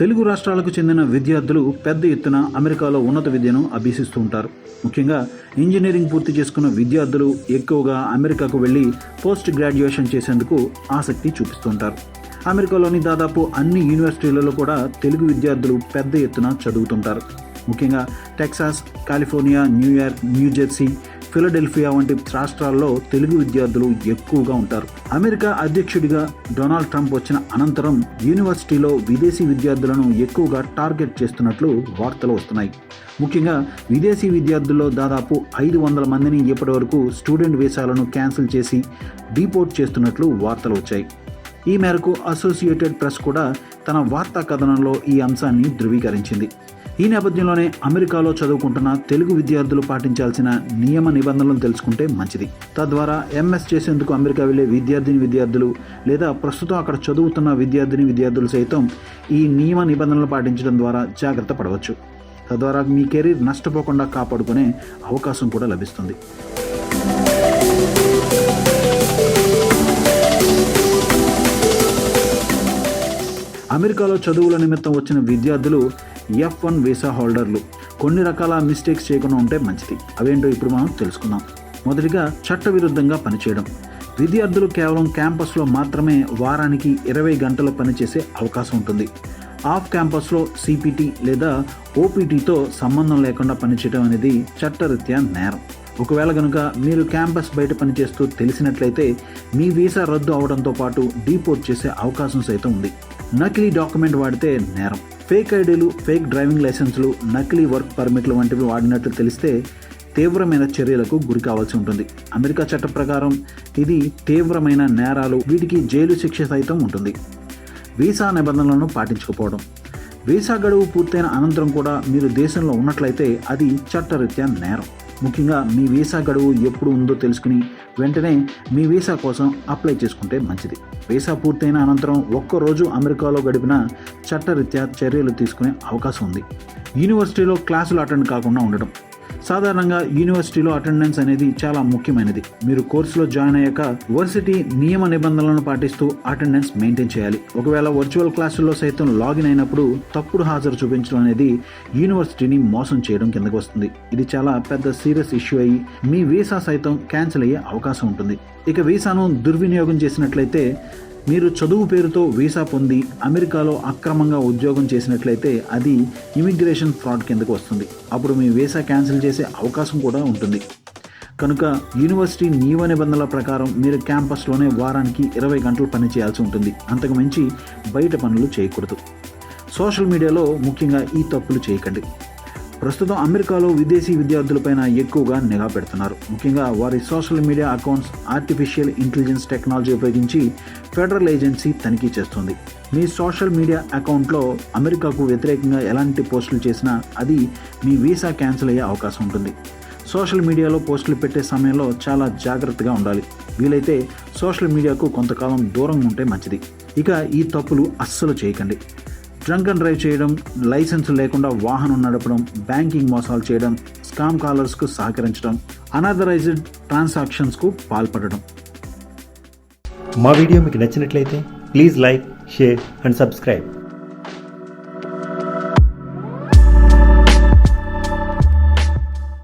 తెలుగు రాష్ట్రాలకు చెందిన విద్యార్థులు పెద్ద ఎత్తున అమెరికాలో ఉన్నత విద్యను అభ్యసిస్తూ ఉంటారు. ముఖ్యంగా ఇంజనీరింగ్ పూర్తి చేసుకున్న విద్యార్థులు ఎక్కువగా అమెరికాకు వెళ్ళి పోస్ట్ గ్రాడ్యుయేషన్ చేసేందుకు ఆసక్తి చూపిస్తుంటారు అమెరికాలోని దాదాపు అన్ని యూనివర్సిటీలలో కూడా తెలుగు విద్యార్థులు పెద్ద ఎత్తున చదువుతుంటారు. ముఖ్యంగా Texas California New York New Jersey Philadelphia వంటి రాష్ట్రాల్లో తెలుగు విద్యార్థులు ఎక్కువగా ఉంటారు. అమెరికా అధ్యక్షుడిగా డొనాల్డ్ ట్రంప్ వచ్చిన అనంతరం యూనివర్సిటీలో విదేశీ విద్యార్థులను ఎక్కువగా టార్గెట్ చేస్తున్నట్లు వార్తలు వస్తున్నాయి. ముఖ్యంగా విదేశీ విద్యార్థుల్లో దాదాపు ఐదు వందల మందిని ఇప్పటి వరకు స్టూడెంట్ వీసాలను క్యాన్సిల్ చేసి డీపోర్ట్ చేస్తున్నట్లు వార్తలు వచ్చాయి. ఈ మేరకు అసోసియేటెడ్ ప్రెస్ కూడా తన వార్తా కథనంలో ఈ అంశాన్ని ధృవీకరించింది. ఈ నేపథ్యంలోనే అమెరికాలో చదువుకుంటున్న తెలుగు విద్యార్థులు పాటించాల్సిన నియమ నిబంధనలను తెలుసుకుంటే మంచిది. తద్వారా ఎంఎస్ చేసేందుకు అమెరికా వెళ్ళే విద్యార్థిని విద్యార్థులు లేదా ప్రస్తుతం అక్కడ చదువుతున్న విద్యార్థిని విద్యార్థులు సైతం ఈ నియమ నిబంధనలు పాటించడం ద్వారా జాగ్రత్త పడవచ్చు. తద్వారా మీ కెరీర్ నష్టపోకుండా కాపాడుకునే అవకాశం కూడా లభిస్తుంది. అమెరికాలో చదువుల నిమిత్తం వచ్చిన విద్యార్థులు ఎఫ్ వన్ వీసా హోల్డర్లు కొన్ని రకాల మిస్టేక్స్ చేయకుండా ఉంటే మంచిది. అవేంటో ఇప్పుడు మనం తెలుసుకుందాం. మొదటిగా చట్టవిరుద్ధంగా పనిచేయడం. విద్యార్థులు కేవలం క్యాంపస్లో మాత్రమే వారానికి ఇరవై గంటలు పనిచేసే అవకాశం ఉంటుంది. ఆఫ్ క్యాంపస్లో సిపిటి లేదా ఓపీటీతో సంబంధం లేకుండా పనిచేయడం అనేది చట్టరీత్యా నేరం. ఒకవేళ కనుక మీరు క్యాంపస్ బయట పనిచేస్తూ తెలిసినట్లయితే మీ వీసా రద్దు అవడంతో పాటు డీపోర్ట్ చేసే అవకాశం సైతం ఉంది. నకిలీ డాక్యుమెంట్ వాడితే నేరం. ఫేక్ ఐడీలు ఫేక్ డ్రైవింగ్ లైసెన్సులు నకిలీ వర్క్ పర్మిట్లు వంటివి వాడినట్లు తెలిస్తే తీవ్రమైన చర్యలకు గురి కావాల్సి ఉంటుంది. అమెరికా చట్ట ప్రకారం ఇది తీవ్రమైన నేరాలు వీటికి జైలు శిక్ష సైతం ఉంటుంది. వీసా నిబంధనలను పాటించకపోవడం. వీసా గడువు పూర్తయిన అనంతరం కూడా మీరు దేశంలో ఉన్నట్లయితే అది చట్టరీత్యా నేరం. ముఖ్యంగా మీ వీసా గడువు ఎప్పుడు ఉందో తెలుసుకుని వెంటనే మీ వీసా కోసం అప్లై చేసుకుంటే మంచిది. వీసా పూర్తయిన అనంతరం ఒక్కరోజు అమెరికాలో గడిపిన చట్టరీత్యా చర్యలు తీసుకునే అవకాశం ఉంది. యూనివర్సిటీలో క్లాసులు అటెండ్ కాకుండా ఉండడం సాధారణంగా యూనివర్సిటీలో అటెండెన్స్ అనేది చాలా ముఖ్యమైనది. మీరు కోర్సులో జాయిన్ అయ్యాక వర్సిటీ నియమ నిబంధనలను పాటిస్తూ అటెండెన్స్ మెయింటైన్ చేయాలి. ఒకవేళ వర్చువల్ క్లాసుల్లో సైతం లాగిన్ అయినప్పుడు తప్పుడు హాజరు చూపించడం అనేది యూనివర్సిటీని మోసం చేయడం కిందకు వస్తుంది. ఇది చాలా పెద్ద సీరియస్ ఇష్యూ అయ్యి మీ వీసా సైతం క్యాన్సిల్ అయ్యే అవకాశం ఉంటుంది. ఇక వీసాను దుర్వినియోగం చేసినట్లయితే మీరు చదువు పేరుతో వీసా పొంది అమెరికాలో అక్రమంగా ఉద్యోగం చేసినట్లయితే అది ఇమిగ్రేషన్ ఫ్రాడ్ కిందకు వస్తుంది. అప్పుడు మీ వీసా క్యాన్సిల్ చేసే అవకాశం కూడా ఉంటుంది. కనుక యూనివర్సిటీ నియమ నిబంధనల ప్రకారం మీరు క్యాంపస్లోనే వారానికి ఇరవై గంటలు పని చేయాల్సి ఉంటుంది. అంతకు మించి బయట పనులు చేయకూడదు. సోషల్ మీడియాలో ముఖ్యంగా ఈ తప్పులు చేయకండి. ప్రస్తుతం అమెరికాలో విదేశీ విద్యార్థులపైన ఎక్కువగా నిఘా పెడుతున్నారు. ముఖ్యంగా వారి social media accounts artificial intelligence technology ఉపయోగించి ఫెడరల్ ఏజెన్సీ తనిఖీ చేస్తుంది. మీ సోషల్ మీడియా అకౌంట్లో అమెరికాకు వ్యతిరేకంగా ఎలాంటి పోస్టులు చేసినా అది మీ వీసా క్యాన్సిల్ అయ్యే అవకాశం ఉంటుంది. సోషల్ మీడియాలో పోస్టులు పెట్టే సమయంలో చాలా జాగ్రత్తగా ఉండాలి. వీలైతే సోషల్ మీడియాకు కొంతకాలం దూరంగా ఉంటే మంచిది. ఇక ఈ తప్పులు అస్సలు చేయకండి. డ్రంక్ అండ్ డ్రైవ్ చేయడం లైసెన్స్ లేకుండా వాహనం నడపడం బ్యాంకింగ్ మోసాలు చేయడం స్కామ్ కాలర్స్కు సహకరించడం అనదరైజ్డ్ ట్రాన్సాక్షన్స్కు పాల్పడడం. మా వీడియో మీకు నచ్చినట్లయితే please like share and subscribe.